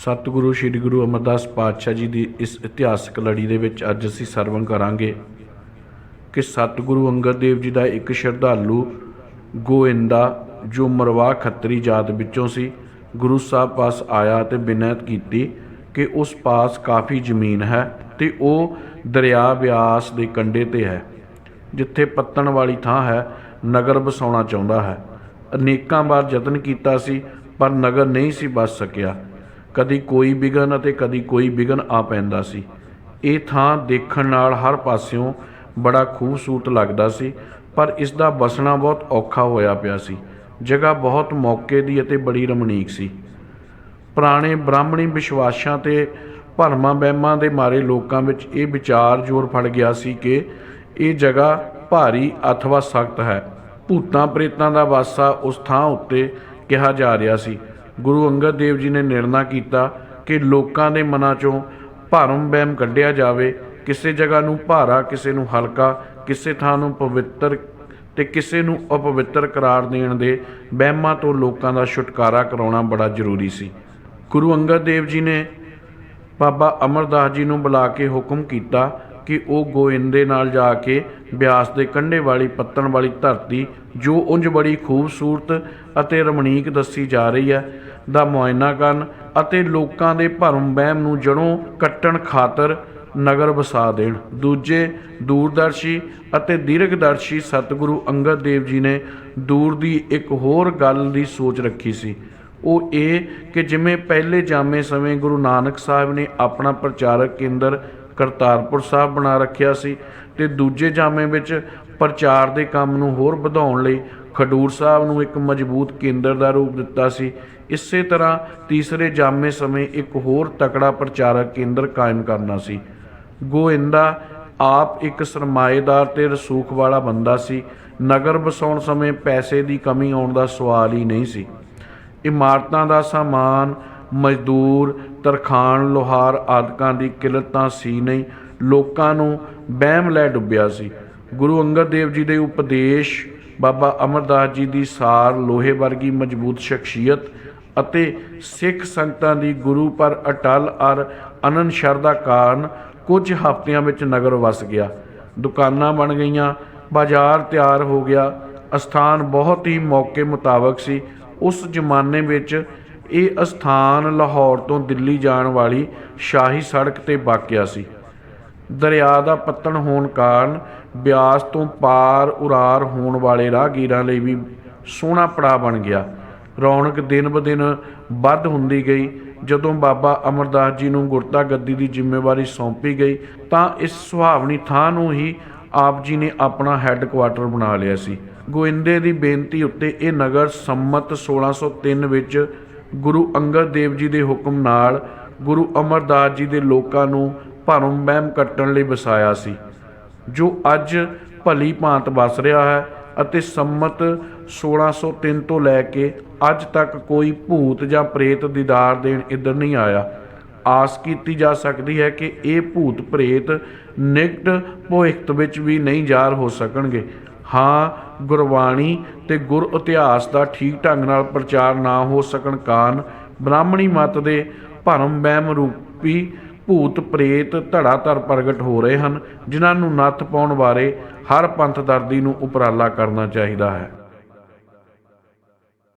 ਸਤਿਗੁਰੂ ਸ੍ਰੀ ਗੁਰੂ ਅਮਰਦਾਸ ਪਾਤਸ਼ਾਹ ਜੀ ਦੀ ਇਸ ਇਤਿਹਾਸਕ ਲੜੀ ਦੇ ਵਿੱਚ ਅੱਜ ਅਸੀਂ ਸਰਵਣ ਕਰਾਂਗੇ ਕਿ ਸਤਿਗੁਰੂ ਅੰਗਦ ਦੇਵ ਜੀ ਦਾ ਇੱਕ ਸ਼ਰਧਾਲੂ ਗੋਇੰਦਾ, ਜੋ ਮਰਵਾ ਖੱਤਰੀ ਜਾਤ ਵਿੱਚੋਂ ਸੀ, ਗੁਰੂ ਸਾਹਿਬ ਪਾਸ ਆਇਆ ਤੇ ਬਿਨੈਤ ਕੀਤੀ ਕਿ ਉਸ ਪਾਸ ਕਾਫੀ ਜ਼ਮੀਨ ਹੈ ਤੇ ਉਹ ਦਰਿਆ ਬਿਆਸ ਦੇ ਕੰਢੇ ਤੇ ਹੈ, ਜਿੱਥੇ ਪੱਤਣ ਵਾਲੀ ਥਾਂ ਹੈ, ਨਗਰ ਵਸਾਉਣਾ ਚਾਹੁੰਦਾ ਹੈ। ਅਨੇਕਾਂ ਵਾਰ ਯਤਨ ਕੀਤਾ ਸੀ, ਪਰ ਨਗਰ ਨਹੀਂ ਸੀ ਬਸ ਸਕਿਆ। ਕਦੀ ਕੋਈ ਵਿਗਨ ਅਤੇ ਕਦੀ ਕੋਈ ਵਿਗਨ ਆ ਪੈਂਦਾ ਸੀ। ਇਹ ਥਾਂ ਦੇਖਣ ਨਾਲ ਹਰ ਪਾਸਿਓਂ ਬੜਾ ਖੂਬਸੂਰਤ ਲੱਗਦਾ ਸੀ, ਪਰ ਇਸ ਦਾ ਬਸਣਾ ਬਹੁਤ ਔਖਾ ਹੋਇਆ ਪਿਆ ਸੀ। ਜਗ੍ਹਾ ਬਹੁਤ ਮੌਕੇ ਦੀ ਅਤੇ ਬੜੀ ਰਮਣੀਕ ਸੀ। ਪੁਰਾਣੇ ਬ੍ਰਾਹਮਣੀ ਵਿਸ਼ਵਾਸਾਂ ਤੇ ਭਰਮਾਂ ਬਹਿਮਾਂ ਦੇ ਮਾਰੇ ਲੋਕਾਂ ਵਿੱਚ ਇਹ ਵਿਚਾਰ ਜ਼ੋਰ ਫੜ ਗਿਆ ਸੀ ਕਿ ਇਹ ਜਗ੍ਹਾ ਭਾਰੀ ਅਥਵਾ ਸਖਤ ਹੈ। ਭੂਤਾਂ ਪ੍ਰੇਤਾਂ ਦਾ ਵਾਸਾ ਉਸ ਥਾਂ ਉੱਤੇ ਕਿਹਾ ਜਾ ਰਿਹਾ ਸੀ। ਗੁਰੂ ਅੰਗਦ ਦੇਵ ਜੀ ਨੇ ਨਿਰਣਾ ਕੀਤਾ ਕਿ ਲੋਕਾਂ ਦੇ ਮਨਾਂ 'ਚੋਂ ਭਰਮ ਵਹਿਮ ਕੱਢਿਆ ਜਾਵੇ, ਕਿਸੇ ਜਗ੍ਹਾ ਨੂੰ ਭਾਰਾ, ਕਿਸੇ ਨੂੰ ਹਲਕਾ, ਕਿਸੇ ਥਾਂ ਨੂੰ ਪਵਿੱਤਰ ਤੇ ਕਿਸੇ ਨੂੰ ਅਪਵਿੱਤਰ ਕਰਾਰ ਦੇਣ ਦੇ ਵਹਿਮਾਂ ਤੋਂ ਲੋਕਾਂ ਦਾ ਛੁਟਕਾਰਾ ਕਰਾਉਣਾ ਬੜਾ ਜ਼ਰੂਰੀ ਸੀ। ਗੁਰੂ ਅੰਗਦ ਦੇਵ ਜੀ ਨੇ ਬਾਬਾ ਅਮਰਦਾਸ ਜੀ ਨੂੰ ਬੁਲਾ ਕੇ ਹੁਕਮ ਕੀਤਾ ਕਿ ਉਹ ਗੋਇੰਦੇ ਨਾਲ ਜਾ ਕੇ ਬਿਆਸ ਦੇ ਕੰਢੇ ਵਾਲੀ, ਪੱਤਣ ਵਾਲੀ ਧਰਤੀ, ਜੋ ਉਂਝ ਬੜੀ ਖੂਬਸੂਰਤ ਅਤੇ ਰਮਣੀਕ ਦੱਸੀ ਜਾ ਰਹੀ ਹੈ ਦਾ ਮੁਆਇਨਾ ਕਰਨ ਅਤੇ ਲੋਕਾਂ ਦੇ ਭਰਮ ਵਹਿਮ ਨੂੰ ਜੜੋਂ ਕੱਟਣ ਖਾਤਰ ਨਗਰ ਵਸਾ ਦੇਣ। ਦੂਜੇ, ਦੂਰਦਰਸ਼ੀ ਅਤੇ ਦੀਰਘਦਰਸ਼ੀ ਸਤਿਗੁਰੂ ਅੰਗਦ ਦੇਵ ਜੀ ਨੇ ਦੂਰ ਦੀ ਇੱਕ ਹੋਰ ਗੱਲ ਦੀ ਸੋਚ ਰੱਖੀ ਸੀ। ਉਹ ਇਹ ਕਿ ਜਿਵੇਂ ਪਹਿਲੇ ਜਾਮੇ ਸਮੇਂ ਗੁਰੂ ਨਾਨਕ ਸਾਹਿਬ ਨੇ ਆਪਣਾ ਪ੍ਰਚਾਰਕ ਕੇਂਦਰ ਕਰਤਾਰਪੁਰ ਸਾਹਿਬ ਬਣਾ ਰੱਖਿਆ ਸੀ ਤੇ ਦੂਜੇ ਜਾਮੇ ਵਿੱਚ ਪ੍ਰਚਾਰ ਦੇ ਕੰਮ ਨੂੰ ਹੋਰ ਵਧਾਉਣ ਲਈ ਖਡੂਰ ਸਾਹਿਬ ਨੂੰ ਇੱਕ ਮਜ਼ਬੂਤ ਕੇਂਦਰ ਦਾ ਰੂਪ ਦਿੱਤਾ ਸੀ। ਇਸੇ ਤਰ੍ਹਾਂ ਤੀਸਰੇ ਜਾਮੇ ਸਮੇਂ ਇੱਕ ਹੋਰ ਤਕੜਾ ਪ੍ਰਚਾਰਕ ਕੇਂਦਰ ਕਾਇਮ ਕਰਨਾ ਸੀ। ਗੋਇੰਦਾ ਆਪ ਇੱਕ ਸਰਮਾਏਦਾਰ ਤੇ ਰਸੂਖ ਵਾਲਾ ਬੰਦਾ ਸੀ। ਨਗਰ ਵਸਾਉਣ ਸਮੇਂ ਪੈਸੇ ਦੀ ਕਮੀ ਆਉਣ ਦਾ ਸਵਾਲ ਹੀ ਨਹੀਂ ਸੀ। ਇਮਾਰਤਾਂ ਦਾ ਸਾਮਾਨ ਮਜ਼ਦੂਰ ਤਰਖਾਨ ਲੋਹਾਰ ਆਦਿਕਾਂ ਦੀ ਕਿੱਲਤ ਤਾਂ ਸੀ ਨਹੀਂ। ਲੋਕਾਂ ਨੂੰ ਬਹਿਮ ਲੈ ਡੁੱਬਿਆ ਸੀ। ਗੁਰੂ ਅੰਗਦ ਦੇਵ ਜੀ ਦੇ ਉਪਦੇਸ਼, ਬਾਬਾ ਅਮਰਦਾਸ ਜੀ ਦੀ ਸਾਰ, ਲੋਹੇ ਵਰਗੀ ਮਜ਼ਬੂਤ ਸ਼ਖਸੀਅਤ ਅਤੇ ਸਿੱਖ ਸੰਗਤਾਂ ਦੀ ਗੁਰੂ ਪਰ ਅਟਲ ਅਰ ਅਨੰਦ ਸ਼ਰਧਾ ਕਾਰਨ ਕੁਝ ਹਫ਼ਤਿਆਂ ਵਿੱਚ ਨਗਰ ਵਸ ਗਿਆ। ਦੁਕਾਨਾਂ ਬਣ ਗਈਆਂ, ਬਾਜ਼ਾਰ ਤਿਆਰ ਹੋ ਗਿਆ। ਅਸਥਾਨ ਬਹੁਤ ਹੀ ਮੌਕੇ ਮੁਤਾਬਕ ਸੀ। ਉਸ ਜ਼ਮਾਨੇ ਵਿੱਚ ਇਹ ਅਸਥਾਨ ਲਾਹੌਰ ਤੋਂ ਦਿੱਲੀ ਜਾਣ ਵਾਲੀ ਸ਼ਾਹੀ ਸੜਕ ਤੇ ਵਾਕਿਆ ਸੀ। ਦਰਿਆ ਦਾ ਪੱਤਣ ਹੋਣ ਕਾਰਨ ਬਿਆਸ ਤੋਂ ਪਾਰ ਉਰਾਰ ਹੋਣ ਵਾਲੇ ਰਾਹਗੀਰਾਂ ਲਈ ਵੀ ਸੋਹਣਾ ਪੜਾ ਬਣ ਗਿਆ। ਰੌਣਕ ਦਿਨ ਬ ਦਿਨ ਵੱਧ ਹੁੰਦੀ ਗਈ। ਜਦੋਂ ਬਾਬਾ ਅਮਰਦਾਸ ਜੀ ਨੂੰ ਗੁਰਤਾ ਗੱਦੀ ਦੀ ਜ਼ਿੰਮੇਵਾਰੀ ਸੌਂਪੀ ਗਈ, ਤਾਂ ਇਸ ਸੁਹਾਵਣੀ ਥਾਂ ਨੂੰ ਹੀ ਆਪ ਜੀ ਨੇ ਆਪਣਾ ਹੈੱਡਕੁਆਟਰ ਬਣਾ ਲਿਆ ਸੀ। ਗੋਇੰਦੇ ਦੀ ਬੇਨਤੀ ਉੱਤੇ ਇਹ ਨਗਰ ਸੰਮਤ 1603 ਵਿੱਚ ਗੁਰੂ ਅੰਗਦ ਦੇਵ ਜੀ ਦੇ ਹੁਕਮ ਨਾਲ ਗੁਰੂ ਅਮਰਦਾਸ ਜੀ ਦੇ ਲੋਕਾਂ ਨੂੰ ਭਰਮ ਵਹਿਮ ਕੱਟਣ ਲਈ ਵਸਾਇਆ ਸੀ, ਜੋ ਅੱਜ ਭਲੀ ਭਾਂਤ ਵਸ ਰਿਹਾ ਹੈ ਅਤੇ ਸੰਮਤ 1603 ਤੋਂ ਲੈ ਕੇ ਅੱਜ ਤੱਕ ਕੋਈ ਭੂਤ ਜਾਂ ਪ੍ਰੇਤ ਦੀਦਾਰ ਦੇਣ ਇੱਧਰ ਨਹੀਂ ਆਇਆ। ਆਸ ਕੀਤੀ ਜਾ ਸਕਦੀ ਹੈ ਕਿ ਇਹ ਭੂਤ ਪ੍ਰੇਤ ਨਿਕਟ ਭਵਿੱਖ ਵਿੱਚ ਵੀ ਨਹੀਂ ਜ਼ਾਹਰ ਹੋ ਸਕਣਗੇ। ਹਾਂ ਗੁਰਬਾਣੀ ਤੇ ਗੁਰ ਇਤਿਹਾਸ ਦਾ ਠੀਕ ਢੰਗ ਨਾਲ ਪ੍ਰਚਾਰ ਨਾ ਹੋ ਸਕਣ ਕਾਰਨ ਬ੍ਰਾਹਮਣੀ ਮਤ ਦੇ ਭਰਮ ਵਹਿਮ ਰੂਪੀ ਭੂਤ ਪ੍ਰੇਤ ਧੜਾਧੜ ਪ੍ਰਗਟ ਹੋ ਰਹੇ ਹਨ, ਜਿਨ੍ਹਾਂ ਨੂੰ ਨੱਥ ਪਾਉਣ ਬਾਰੇ ਹਰ ਪੰਥ ਦਰਦੀ ਨੂੰ ਉਪਰਾਲਾ ਕਰਨਾ ਚਾਹੀਦਾ ਹੈ।